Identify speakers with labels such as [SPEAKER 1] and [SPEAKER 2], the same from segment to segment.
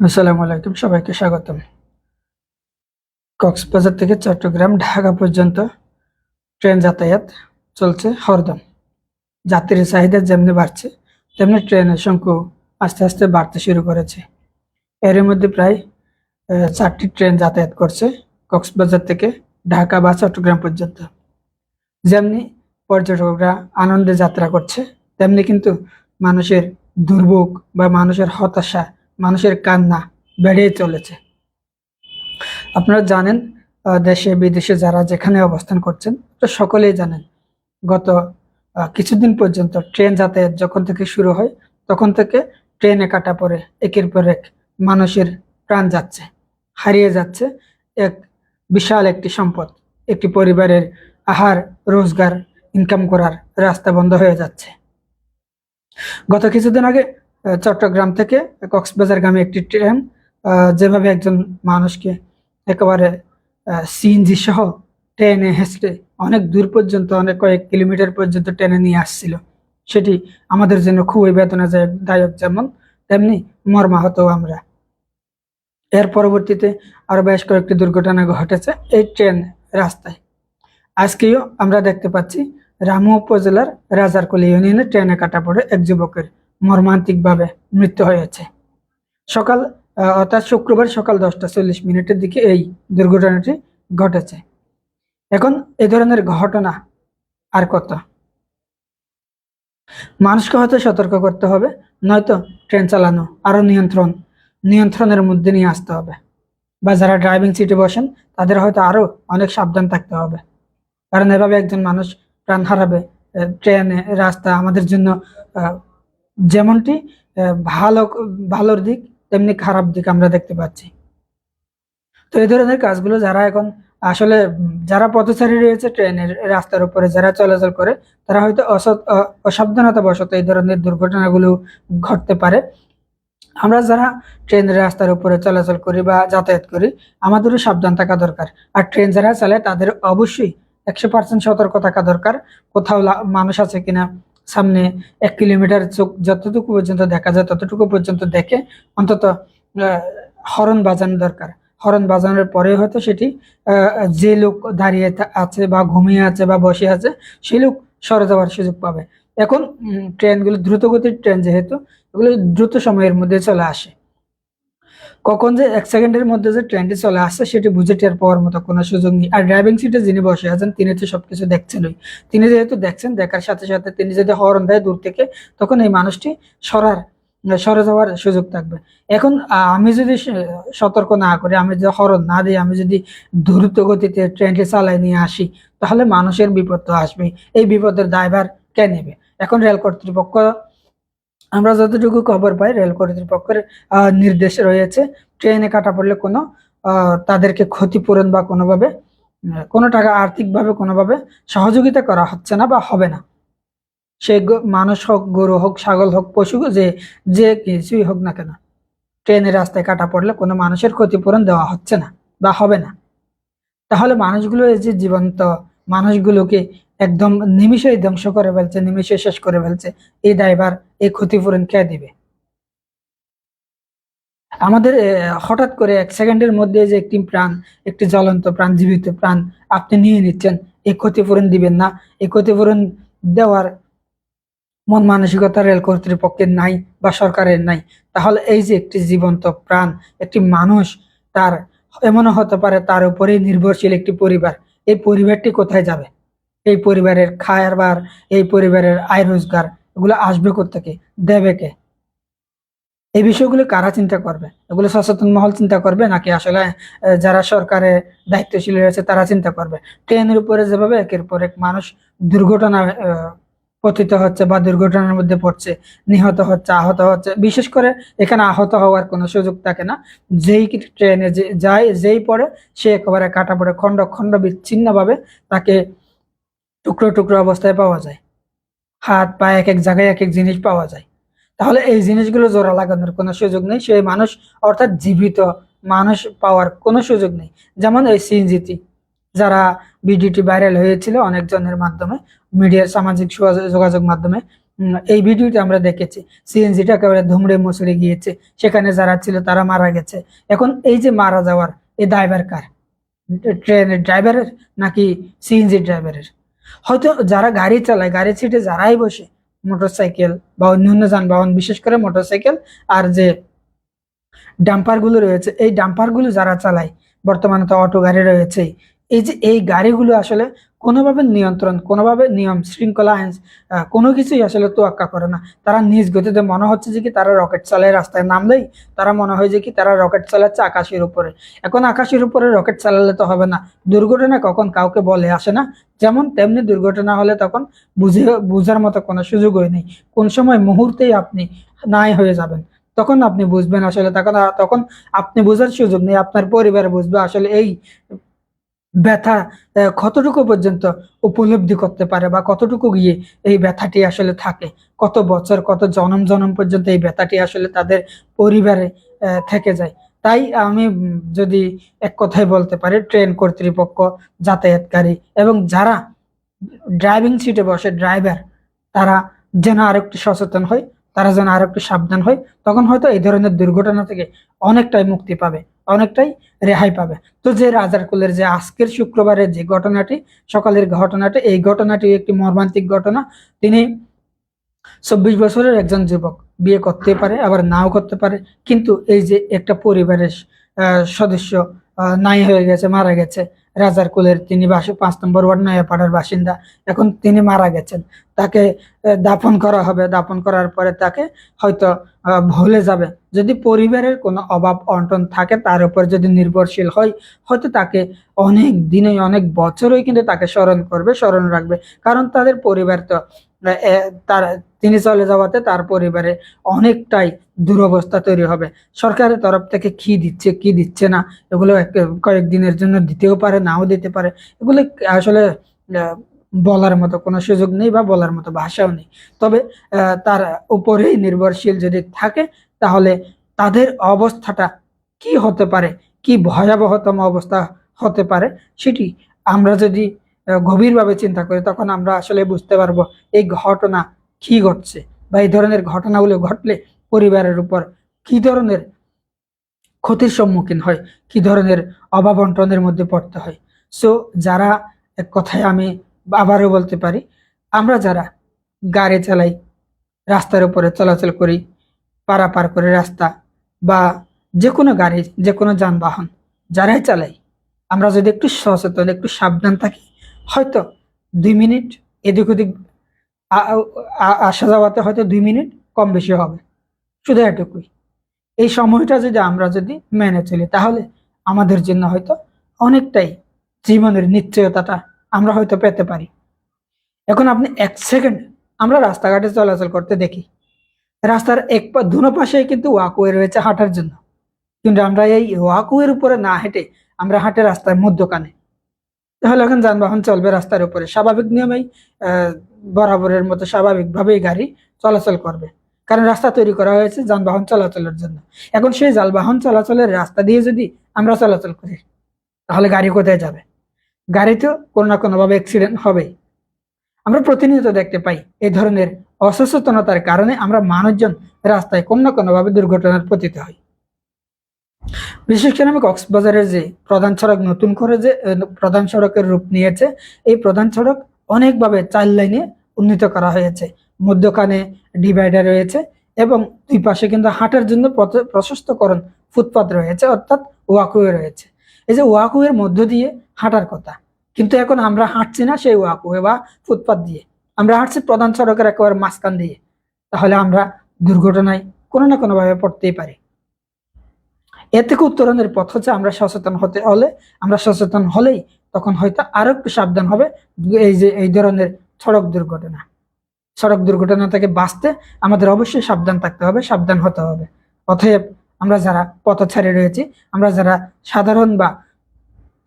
[SPEAKER 1] আসসালামু আলাইকুম, সবাইকে স্বাগতম। কক্সবাজার থেকে চট্টগ্রাম, ঢাকা পর্যন্ত ট্রেন যাতায়াত চলছে হরদম। যাত্রীর চাহিদা যেমনি বাড়ছে, তেমনি ট্রেনের সংখ্যা আস্তে আস্তে বাড়তে শুরু করেছে। এর মধ্যে প্রায় চারটি ট্রেন যাতায়াত করছে কক্সবাজার থেকে ঢাকা বা চট্টগ্রাম পর্যন্ত। যেমনি পর্যটকরা আনন্দে যাত্রা করছে, তেমনি কিন্তু মানুষের দুর্ভোগ বা মানুষের হতাশা মানুষের কান্না বেড়েই চলেছে। আপনারা জানেন দেশে, বিদেশে যারা যেখানে অবস্থান করছেন, তো সকলেই জানেন, গত কিছুদিন পর্যন্ত ট্রেন যাতায়াত যখন থেকে শুরু হয়, তখন থেকে ট্রেনে কাটা পড়ে একের পর এক মানুষের প্রাণ যাচ্ছে, হারিয়ে যাচ্ছে এক বিশাল একটি সম্পদ, একটি পরিবারের আহার, রোজগার ইনকাম করার রাস্তা বন্ধ হয়ে যাচ্ছে। গত কিছুদিন আগে চট্টগ্রাম থেকে কক্সবাজারগামী একটি ট্রেন যেভাবে একজন মানুষকে একেবারে সিএনজি সহ ট্রেনে হেসড়ে অনেক দূর পর্যন্ত, অনেক কয়েক কিলোমিটার পর্যন্ত ট্রেনে নিয়ে আসছিল। সেটি আমাদের জন্য খুবই বেদনাদায়ক যেমন, তেমনি মর্মাহত আমরা। এর পরবর্তীতে আরও বেশ কয়েকটি দুর্ঘটনা ঘটেছে এই ট্রেন রাস্তায়। আজকেও আমরা দেখতে পাচ্ছি রামু উপজেলার রাজারকলি ইউনিয়নে ট্রেনে কাটা পড়ে এক যুবকের মর্মান্তিকভাবে মৃত্যু হয়েছে। সকাল অর্থাৎ শুক্রবার সকাল দশটা চল্লিশ মিনিটের দিকে এই দুর্ঘটনাটি ঘটেছে। এখন এ ধরনের ঘটনা আর কত? মানুষকে হয়তো সতর্ক করতে হবে, নয়তো ট্রেন চালানো আরও নিয়ন্ত্রণ, নিয়ন্ত্রণের মধ্যে নিয়ে আসতে হবে। বা যারা ড্রাইভিং সিটে বসেন, তাদের হয়তো আরও অনেক সাবধান থাকতে হবে। কারণ এভাবে একজন মানুষ প্রাণ হারাবে ট্রেনে, রাস্তা, আমাদের জন্য যেমনটি ভালো, ভালোর দিক, তেমনি খারাপ দিক আমরা দেখতে পাচ্ছি। তো এই ধরনের কাজগুলো যারা এখন আসলে, যারা পথচারী রয়েছে ট্রেনের রাস্তার উপরে, যারা চলাচল করে, তারা হয়তো অসৎ, অ- অসাবধানতা বশত এই ধরনের দুর্ঘটনাগুলো ঘটতে পারে। আমরা যারা ট্রেনের রাস্তার উপরে চলাচল করি বা যাতায়াত করি, আমাদেরও সাবধান থাকা দরকার। আর ট্রেন যারা চালায়, তাদের অবশ্যই একশো পার্সেন্ট সতর্ক থাকা দরকার। কোথাও মানুষ আছে কিনা সামনে এক কিলোমিটার চোখ যতটুকু পর্যন্ত দেখা যায়, ততটুকু পর্যন্ত দেখে অন্তত হরণ বাজানো দরকার। হরণ বাজানোর পরে হয়তো সেটি যে লোক দাঁড়িয়ে আছে বা ঘুমিয়ে আছে বা বসে আছে সেই লোক সরে যাওয়ার সুযোগ পাবে। এখন ট্রেনগুলো দ্রুতগতির ট্রেন যেহেতু, এগুলো দ্রুত সময়ের মধ্যে চলে আসে। কখন যে এক সেকেন্ডের মধ্যে যে ট্রেনটি চলে আসছে, সেটি বুঝে টের পাওয়ার মতো কোনো সুযোগ নেই। আর ড্রাইভিং সিটে যিনি বসে আছেন, তিনি তো সবকিছু দেখছেনই। তিনি যেহেতু দেখছেন, দেখার সাথে সাথে তিনি যদি হর্ন দেয় দূর থেকে, তখন এই মানুষটি সরার, সরে যাওয়ার সুযোগ থাকবে। এখন আমি যদি সতর্ক না করি, আমি যদি হরণ না দিই, আমি যদি দ্রুত গতিতে ট্রেনটি চালাই নিয়ে আসি, তাহলে মানুষের বিপদ তো আসবেই। এই বিপদের দায়ভার কে নেবে? এখন রেল কর্তৃপক্ষ আমরা যতটুকু খবর পাই রেল কর্তৃপক্ষের নির্দেশ রয়েছে, ট্রেনে কাটা পড়লে কোনো তাদেরকে ক্ষতিপূরণ বা কোনোভাবে কোনো টাকা আর্থিকভাবে কোনোভাবে সহযোগিতা করা হচ্ছে না বা হবে না। সে মানুষ হোক, গরু হোক, ছাগল হোক, পশু যে যে কিছুই হোক না কেন, ট্রেনের রাস্তায় কাটা পড়লে কোনো মানুষের ক্ষতিপূরণ দেওয়া হচ্ছে না বা হবে না। তাহলে মানুষগুলো এই যে জীবন্ত মানুষগুলোকে একদম নিমিষেই ধ্বংস করে ফেলছে নিমিষে শেষ করে ফেলছে, এই দায়ভার এই ক্ষতিপূরণ কে দিবে? আমাদের হঠাৎ করে এক সেকেন্ডের মধ্যে যে একটি প্রাণ, একটি জ্বলন্ত প্রাণ, জীবিত প্রাণ আপনি নিয়ে নিচ্ছেন এই ক্ষতিপূরণ দিবেন না। এই ক্ষতিপূরণ দেওয়ার মন মানসিকতা রেল কর্তৃপক্ষের নাই বা সরকারের নাই। তাহলে এই যে একটি জীবন্ত প্রাণ, একটি মানুষ, তার এমনও হতে পারে তার উপরেই নির্ভরশীল একটি পরিবার। এই পরিবারটি কোথায় যাবে? এই পরিবারের খায়ার খাবার এই পরিবারের আয় রোজগার এগুলো আসবে কোথেকে দেবে কে? এই বিষয়গুলো কারা চিন্তা করবে? এগুলো সচেতন মহল চিন্তা করবে নাকি আসলে যারা সরকারের দায়িত্বশীল রয়েছে তারা চিন্তা করবে? ট্রেনের উপরে যেভাবে একের পর এক মানুষ দুর্ঘটনা পতিত হচ্ছে বা দুর্ঘটনার মধ্যে পড়ছে, নিহত হচ্ছে, আহত হচ্ছে, বিশেষ করে এখানে আহত হওয়ার কোনো সুযোগ থাকে না। যেই ট্রেনে যে, যায়, যেই পড়ে, সে একেবারে কাটা পড়ে, খণ্ড খণ্ড বিচ্ছিন্নভাবে তাকে টুকরো টুকরো অবস্থায় পাওয়া যায়। হাত, পা এক এক জায়গায় এক এক জিনিস পাওয়া যায়। তাহলে এই জিনিসগুলো জোড়া লাগানোর কোনো সুযোগ নেই। সেই মানুষ, অর্থাৎ জীবিত মানুষ পাওয়ার কোনো সুযোগ নেই। যেমন এই সিএনজিটি, যারা ভিডিওটি ভাইরাল হয়েছিল অনেকজনের মাধ্যমে, মিডিয়ার সামাজিক যোগাযোগ- মাধ্যমে। এই ভিডিওটি আমরা দেখেছি, সিএনজিটা একেবারে ধুমড়ে মুচড়ে গিয়েছে। সেখানে যারা ছিল তারা মারা গেছে। এখন এই যে মারা যাওয়ার, এই ড্রাইভার কার? ট্রেনের ড্রাইভারের নাকি সিএনজি ড্রাইভারের হয়তো যারা গাড়ি চালায়, গাড়ি সিটে যারাই বসে মোটর সাইকেল বা অন্যান্য যানবাহন, বিশেষ করে মোটরসাইকেল আর যে ডাম্পারগুলো রয়েছে, এই ডাম্পারগুলো যারা চালায়, বর্তমানে তো অটো গাড়ি রয়েছে এই যে এই গাড়িগুলো আসলে কোনোভাবে নিয়ন্ত্রণ, কোনোভাবে নিয়ম শৃঙ্খলা আইন কোনো কিছুই আসলে তোয়াক্কা করে না। তারা নিজ গতিতে মনে হচ্ছে যে কি তারা রকেট চালায় রাস্তায় নামলেই তারা মনে হয় যে কি তারা রকেট চালাচ্ছে আকাশের উপরে। এখন আকাশের উপরে রকেট চালালে তো হবে না। দুর্ঘটনা কখন কাউকে বলে আসে না। যেমন তেমনি দুর্ঘটনা হলে তখন বুঝে, বুঝার মতো কোনো সুযোগই নেই। কোন সময় মুহূর্তেই আপনি নাই হয়ে যাবেন। তখন আপনি বুঝবেন আসলে। তখন তখন আপনি বোঝার সুযোগ নেই। আপনার পরিবার বুঝবে আসলে এই ব্যথা কতটুকু পর্যন্ত উপলব্ধি করতে পারে বা কতটুকু গিয়ে এই ব্যথাটি আসলে থাকে? কত বছর, কত জনম জনম পর্যন্ত এই ব্যথাটি আসলে তাদের পরিবারে থেকে যায়? তাই আমি যদি এক কথায় বলতে পারি, ট্রেন কর্তৃপক্ষ, যাতায়াতকারী এবং যারা ড্রাইভিং সিটে বসে, ড্রাইভার, তারা যেন আরেকটু সচেতন হয়, তারা যেন আরেকটু সাবধান হয়, তখন হয়তো এই ধরনের দুর্ঘটনা থেকে অনেকটাই মুক্তি পাবে। অনেকটাই রেহাই পাবে। তো যে রাজার কুলের যে আজকের শুক্রবারের যে ঘটনাটি, সকালের ঘটনাটি, এই ঘটনাটি একটি মর্মান্তিক ঘটনা। তিনি চব্বিশ বছরের একজন যুবক, বিয়ে করতে পারে, আবার নাও করতে পারে। কিন্তু এই যে একটা পরিবারের সদস্য নাই হয়ে গেছে, মারা গেছে রাজার কুলের তিনি বাসু পাঁচ নম্বর ওয়ার্ড নয়াপাড়ার বাসিন্দা। এখন তিনি মারা গেছেন। তাকে দাফন করা হবে। দাফন করার পরে তাকে হয়তো ভুলে যাবে। যদি পরিবারের কোনো অভাব অন্টন থাকে, তার উপর যদি নির্ভরশীল হয়, হয়তো তাকে অনেক দিনে অনেক বছরই কিন্তু তাকে স্মরণ করবে, স্মরণ রাখবে। কারণ তাদের পরিবার তো তার, তিনি চলে যাওয়াতে তার পরিবারে অনেকটাই দুরবস্থা তৈরি হবে। সরকারের তরফ থেকে কি দিচ্ছে কি দিচ্ছে না, এগুলো কয়েকদিনের জন্য দিতেও পারে, নাও দিতে পারে। এগুলো আসলে বলার মতো কোনো সুযোগ নেই বা বলার মতো ভাষাও নেই। তবে তার উপরেই নির্ভরশীল যদি থাকে, তাহলে তাদের অবস্থাটা কি হতে পারে, কি ভয়াবহতম অবস্থা হতে পারে, সেটি আমরা যদি গভীরভাবে চিন্তা করি তখন আমরা আসলে বুঝতে পারব এই ঘটনা কি ঘটছে বা এই ধরনের ঘটনাগুলো ঘটলে পরিবারের উপর কি ধরনের ক্ষতির সম্মুখীন হয়, কি ধরনের অভাব অনটনের মধ্যে পড়তে হয়। সো যারা এক কথায় আমি আবারও বলতে পারি, আমরা যারা গাড়ি চালাই, রাস্তার উপরে চলাচল করি, পারাপার করে রাস্তা বা যে কোনো গাড়ি, যে কোনো যানবাহন, যারাই চালাই, আমরা যদি একটু সচেতন, একটু সাবধান থাকি হয়তো দুই মিনিট এদিক ওদিক আসা যাওয়াতে হয়তো দুই মিনিট কম বেশি হবে। শুধু এটুকুই। এই সময়টা যদি আমরা যদি মেনে চলি, তাহলে আমাদের জন্য হয়তো অনেকটাই জীবনের নিশ্চয়তাটা আমরা হয়তো পেতে পারি। এখন আপনি এক সেকেন্ড আমরা রাস্তাঘাটে চলাচল করতে দেখি। রাস্তার এক পা, দুনো পাশেই কিন্তু ওয়াকওয়ে রয়েছে হাঁটার জন্য। কিন্তু আমরা এই ওয়াকওয়ের উপরে না হেঁটে আমরা হাঁটে রাস্তার মধ্যখানে তাহলে এখন যানবাহন চলবে রাস্তার উপরে। স্বাভাবিক নিয়মেই বরাবরের মতো স্বাভাবিকভাবেই গাড়ি চলাচল করবে। কারণ রাস্তা তৈরি করা হয়েছে যানবাহন চলাচলের জন্য। এখন সেই যানবাহন চলাচলের রাস্তা দিয়ে যদি আমরা চলাচল করি, তাহলে গাড়ি কোথায় যাবে? গাড়ি তো কোনো না কোনোভাবে অ্যাক্সিডেন্ট হবেই। আমরা প্রতিনিয়ত দেখতে পাই এই ধরনের অসচেতনতার কারণে আমরা মানুষজন রাস্তায় কোনো না কোনোভাবে দুর্ঘটনার পতিত হয় বিশেষ করে আমি কক্সবাজারের যে প্রধান সড়ক নতুন করে যে প্রধান সড়কের রূপ নিয়েছে, এই প্রধান সড়ক অনেকভাবে চার লাইনে উন্নীত করা হয়েছে। মধ্যখানে ডিভাইডার রয়েছে এবং দুই পাশে কিন্তু হাঁটার জন্য প্রশস্তকরণ ফুটপাত রয়েছে, অর্থাৎ ওয়াকওয়ে রয়েছে। এই যে ওয়াকওয়ের মধ্য দিয়ে হাঁটার কথা, কিন্তু এখন আমরা হাঁটছি না সেই ওয়াকওয়ে বা ফুটপাত দিয়ে। আমরা হাঁটছি প্রধান সড়কের একেবারে মাঝখান দিয়ে, তাহলে আমরা দুর্ঘটনায় কোনো না কোনোভাবে পড়তেই পারি। এর থেকে উত্তরণের পথ হচ্ছে আমরা সচেতন হতে হলে, আমরা সচেতন হলেই তখন হয়তো আরও একটু সাবধান হবে। এই যে, এই ধরনের সড়ক দুর্ঘটনা সড়ক দুর্ঘটনা থেকে বাঁচতে আমাদের অবশ্যই সাবধান থাকতে হবে, সাবধান হতে হবে। অতএব আমরা যারা পথচারী রয়েছি, আমরা যারা সাধারণ বা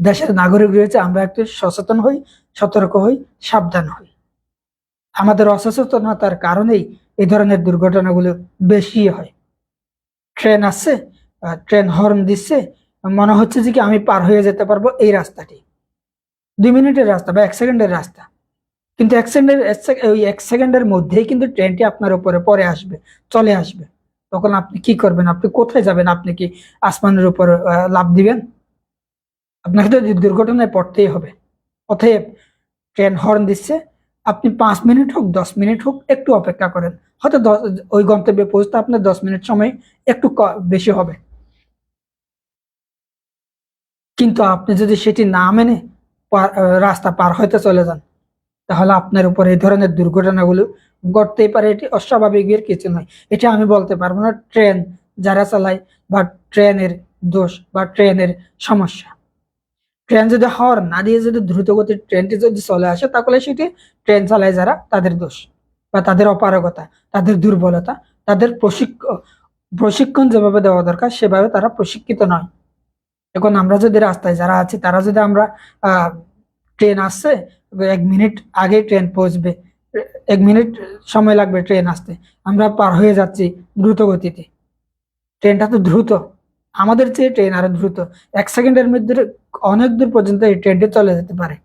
[SPEAKER 1] দেশের নাগরিক রয়েছে, আমরা একটু সচেতন হই, সতর্ক হই, সাবধান হই। আমাদের অসচেতনতার কারণেই এই ধরনের দুর্ঘটনাগুলো বেশি হয়। ট্রেন আসছে ট্রেন হর্ন দিচ্ছে, মনে হচ্ছে যে কি আমি পার হয়ে যেতে পারব এই রাস্তাটি। দুই মিনিটের রাস্তা বা এক সেকেন্ডের রাস্তা। কিন্তু এক সেকেন্ডের ওই এক সেকেন্ডের মধ্যেই কিন্তু ট্রেনটি আপনার উপরে পরে আসবে, চলে আসবে। তখন আপনি কি করবেন? আপনি কোথায় যাবেন? আপনি কি আসমানের উপর লাফ দিবেন? আপনাকে তো দুর্ঘটনায় পড়তেই হবে। অতএব ট্রেন হর্ন দিচ্ছে, আপনি পাঁচ মিনিট হোক, দশ মিনিট হোক, একটু অপেক্ষা করেন। হয়তো ওই গন্তব্যে পৌঁছতে আপনার দশ মিনিট সময় একটু বেশি হবে। কিন্তু আপনি যদি সেটি না মেনে রাস্তা পার হইতে চলে যান, তাহলে আপনার উপর এই ধরনের দুর্ঘটনাগুলো ঘটতেই পারে। এটি অস্বাভাবিকের কিছু নয়। এটা আমি বলতে পারব না, ট্রেন যারা চালায় বা ট্রেনের দোষ বা ট্রেনের সমস্যা। ট্রেন যদি হর্ন না দিয়ে যদি দ্রুত গতির ট্রেনটি যদি চলে আসে, তাহলে সেটি ট্রেন চালায় যারা, তাদের দোষ বা তাদের অপারগতা, তাদের দুর্বলতা, তাদের প্রশিক্ষণ প্রশিক্ষণ যেভাবে দেওয়া দরকার, সেভাবে তারা প্রশিক্ষিত নয়। এখন আমরা যদি রাস্তায় যারা আছি, তারা যদি আমরা ট্রেন আসছে, এক মিনিট আগে ট্রেন পৌঁছবে, এক মিনিট সময় লাগবে ট্রেন আসতে, আমরা পার হয়ে যাচ্ছি দ্রুত গতিতে। ট্রেনটা তো দ্রুত। আমাদের চেয়ে ট্রেন আরও দ্রুত। এক সেকেন্ডের মধ্যে অনেক দূর পর্যন্ত এই ট্রেনটি চলে যেতে পারে।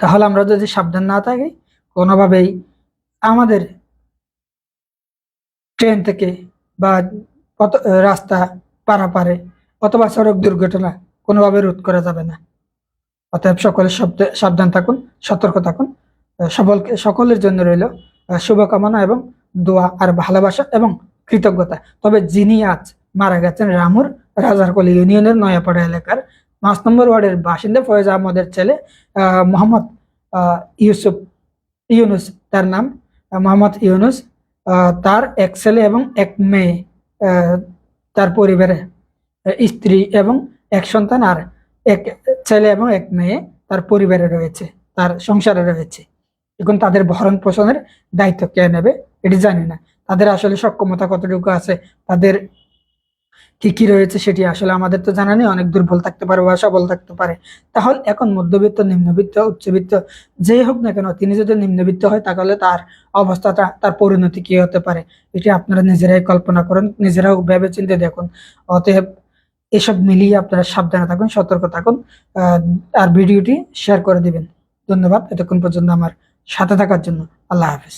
[SPEAKER 1] তাহলে আমরা যদি সাবধান না থাকি, কোনোভাবেই আমাদের ট্রেন থেকে বা রাস্তা পারাপারে অথবা সড়ক দুর্ঘটনা কোনোভাবে রোধ করা যাবে না। অতএব সকলে সাবধান থাকুন, সতর্ক থাকুন। সকলকে, সকলের জন্য রইল শুভকামনা এবং দোয়া আর ভালোবাসা এবং কৃতজ্ঞতা। তবে যিনি আজ মারা গেছেন রামুর রাজারকলি ইউনিয়নের নয়াপাড়া এলাকার পাঁচ নম্বর ওয়ার্ডের বাসিন্দা ফয়েজ আহমদের ছেলে মোহাম্মদ ইউসুফ, ইউনুস তার নাম মোহাম্মদ ইউনুস তার এক ছেলে এবং এক মেয়ে তার পরিবারে স্ত্রী এবং এক সন্তান আর এক ছেলে এবং এক মেয়ে তার পরিবারে রয়েছে, তার সংসারে রয়েছে। এখন তাদের ভরণ পোষণের দায়িত্ব কে নেবে এটি জানি না। তাদের আসলে সক্ষমতা কতটুকু আছে, তাদের কি কি রয়েছে সেটি আসলে আমাদের তো জানা নেই, অনেক দুর্বল থাকতে পারে বা সবল থাকতে পারে। তাহলে এখন মধ্যবিত্ত, নিম্নবিত্ত, উচ্চবিত্ত, যেই হোক না কেন, তিনি যদি নিম্নবিত্ত হয় তাহলে তার অবস্থাটা, তার পরিণতি কি হতে পারে? এটি আপনারা নিজেরাই কল্পনা করুন, নিজেরাও ভেবে চিন্তে দেখুন। অতএব এসব মিলিয়ে আপনারা সাবধানে থাকুন, সতর্ক থাকুন আর ভিডিওটি শেয়ার করে দিবেন। ধন্যবাদ, এতক্ষণ পর্যন্ত আমার সাথে থাকার জন্য। আল্লাহ হাফেজ।